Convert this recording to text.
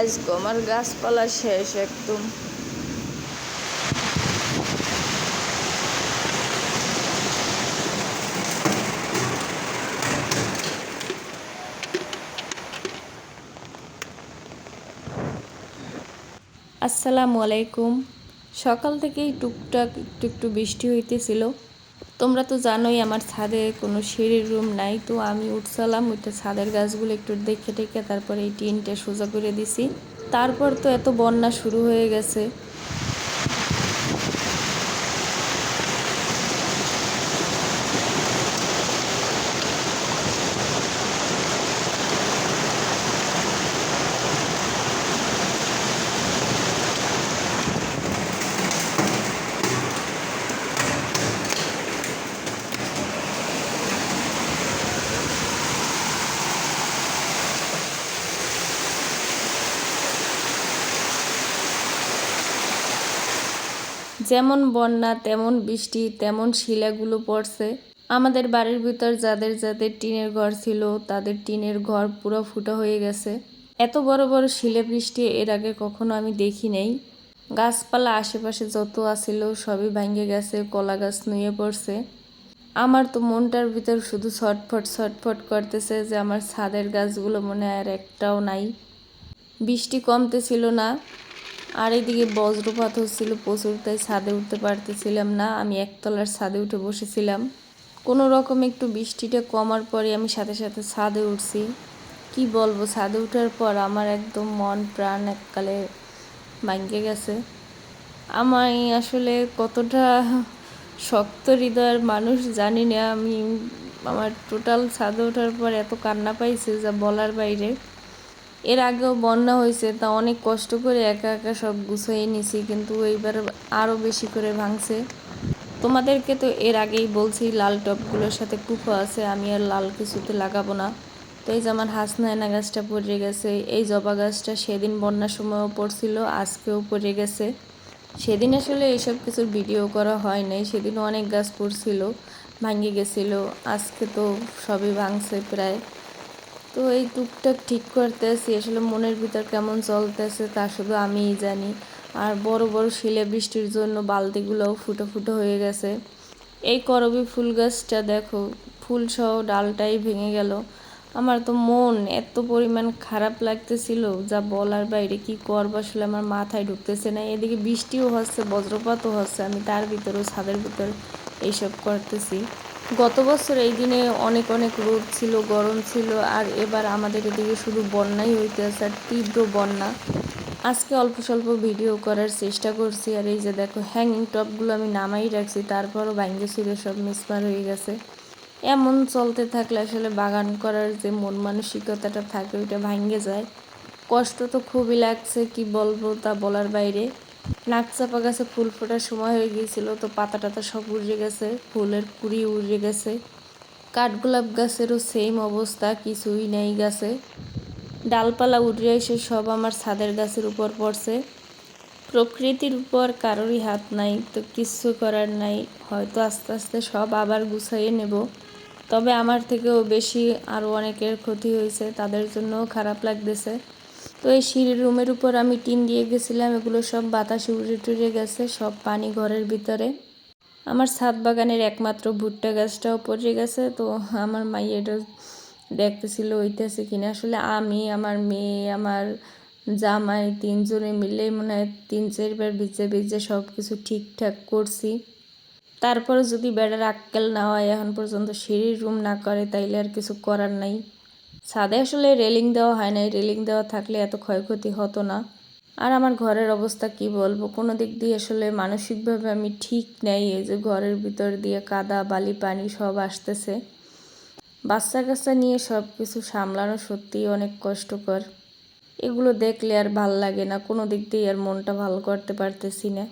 আজকে আমার গাছপালা শেষ একদম। আসসালামু আলাইকুম। সকাল থেকেই টুকটাক একটু একটু বৃষ্টি হইতেছিল। তোমরা তো জানোই আমার ছাদে কোনো সিঁড়ির রুম নাই, তো আমি উঠছিলাম ওইটা ছাদের গাছগুলো একটু দেখে টেকে তারপরে এই টিনটা সোজা করে দিছি। তারপর তো এত বন্যা শুরু হয়ে গেছে। যেমন বন্যা, তেমন বৃষ্টি, তেমন শিলাগুলো পড়ছে। আমাদের বাড়ির ভিতর যাদের যাদের টিনের ঘর ছিল, তাদের টিনের ঘর পুরো ফুটো হয়ে গেছে। এত বড় বড় শিলে বৃষ্টি এর আগে কখনো আমি দেখি নেই। গাছপালা আশেপাশে যত আছিল সবই ভাঙ্গে গেছে, কলা গাছ নুয়ে পড়ছে। আমার তো মনটার ভিতর শুধু ছটফট ছটফট করতেছে যে আমার ছাদের গাছগুলো মনে আর একটাও নাই। বৃষ্টি কমতেছিল না। আর এদিকে বজ্রপাত হচ্ছিল প্রচুর, তাই ছাদে উঠতে পারতেছিলাম না। আমি একতলার ছাদে উঠে বসেছিলাম। কোনো রকম একটু বৃষ্টিটা কমার পরে আমি সাথে সাথে ছাদে উঠছি। কি বলব, ছাদে ওঠার পর আমার একদম মন, প্রাণ এককালে ভাঙ্গে গেছে। আমি আসলে কতটা শক্ত হৃদয়ের মানুষ জানি না। আমি আমার টোটাল ছাদে ওঠার পর এত কান্না পাইছে যা বলার বাইরে। এর আগেও বন্যা হয়েছে, তা অনেক কষ্ট করে একা একা সব গুছিয়ে নিছি, কিন্তু এইবার আরও বেশি করে ভাঙছে। তোমাদেরকে তো এর আগেই বলছি, লাল টপগুলোর সাথে কুফো আছে, আমি আর লাল কিছুতে লাগাবো না। তো এই যে আমার হাসনায়না গাছটা পড়ে গেছে, এই জবা গাছটা সেদিন বন্যার সময়ও পড়ছিল, আজকেও পড়ে গেছে। সেদিন আসলে এইসব কিছুর ভিডিও করা হয় নাই, সেদিনও অনেক গাছ পড়ছিল, ভাঙে গেছিল, আজকে তো সবই ভাঙছে প্রায়। তো এই টুকটাক ঠিক করতেছি, আসলে মনের ভিতর কেমন চলতেছে তা শুধু আমিই জানি। আর বড় বড় শিলে বৃষ্টির জন্য বালতিগুলোও ফুটো ফুটো হয়ে গেছে। এই করবি ফুল গাছটা দেখো, ফুল সহ ডালটাই ভেঙে গেল। আমার তো মন এত পরিমাণ খারাপ লাগতেছিল, যা বলার বাইরে কি করব আসলে আমার মাথায় ঢুকতেছে না। এদিকে বৃষ্টিও হচ্ছে, বজ্রপাতও হচ্ছে, আমি তার ভিতরেও ছাদের ভিতর এইসব করতেছি। গত বছর এই দিনে অনেক অনেক রোদ ছিল, গরম ছিল, আর এবার আমাদের এদিকে শুধু বন্যাই হইতেছে, আর তীব্র বন্যা। আজকে অল্প স্বল্প ভিডিও করার চেষ্টা করছি, আর এই যে দেখো হ্যাঙ্গিং টপগুলো আমি নামাই রাখছি, তারপরও ভাঙ্গে ছিল সব মিসমার হয়ে গেছে। এমন চলতে থাকলে আসলে বাগান করার যে মন মানসিকতাটা থাকে, ওইটা ভাঙ্গে যায়। কষ্ট তো খুবই লাগছে, কি বলব তা বলার বাইরে। নাক চাপা গাছে ফুল ফোটার সময় হয়ে গিয়েছিল, তো পাতা টাতা সব উড়ে গেছে, ফুলের কুড়ি উড়ে গেছে। কাঠগোলাপ গাছেরও সেম অবস্থা, কিছুই নেই গাছে। ডালপালা উড়ে এসে সব আমার ছাদের গাছের উপর পড়ছে। প্রকৃতির উপর কারোরই হাত নাই, তো কিচ্ছু করার নাই, হয়তো আস্তে আস্তে সব আবার গুছাইয়ে নেব। তবে আমার থেকেও বেশি আরও অনেকের ক্ষতি হয়েছে, তাদের জন্যও খারাপ লাগতেছে। তো এই সিঁড়ির রুমের উপর আমি টিন দিয়ে গেছিলাম, এগুলো সব বাতাসে উড়ে টুড়ে গেছে, সব পানি ঘরের ভিতরে। আমার ছাদ বাগানের একমাত্র ভুট্টা গাছটাও পড়ে গেছে, তো আমার মাইয়াটা দেখতেছিল, ওইটাছে কিনা। আসলে আমি, আমার মেয়ে, আমার জামাই তিনজনে মিলে মনে হয় তিন চারবার ভিজে ভিজে সব কিছু ঠিকঠাক করছি। তারপরে যদি বেড়ার আক্কেল না হয়, এখন পর্যন্ত সিঁড়ির রুম না করে, তাইলে আর কিছু করার নাই। ছাদে আসলে রেলিং দেওয়া হয় নাই। রেলিং দেওয়া থাকলে এত ক্ষয়ক্ষতি হতো না। আর আমার ঘরের অবস্থা কি বলব? কোনো দিক দিয়ে আসলে মানসিকভাবে আমি ঠিক নেই। এই যে ঘরের ভিতর দিয়ে কাদা, বালি, পানি সব আসতেছে। বাচ্চা কাচ্চা নিয়ে সব কিছু সামলানো সত্যিই অনেক কষ্টকর। এগুলো দেখলে আর ভালো লাগে না। কোনো দিক দিয়ে আর মনটা ভালো করতে পারতেছি না।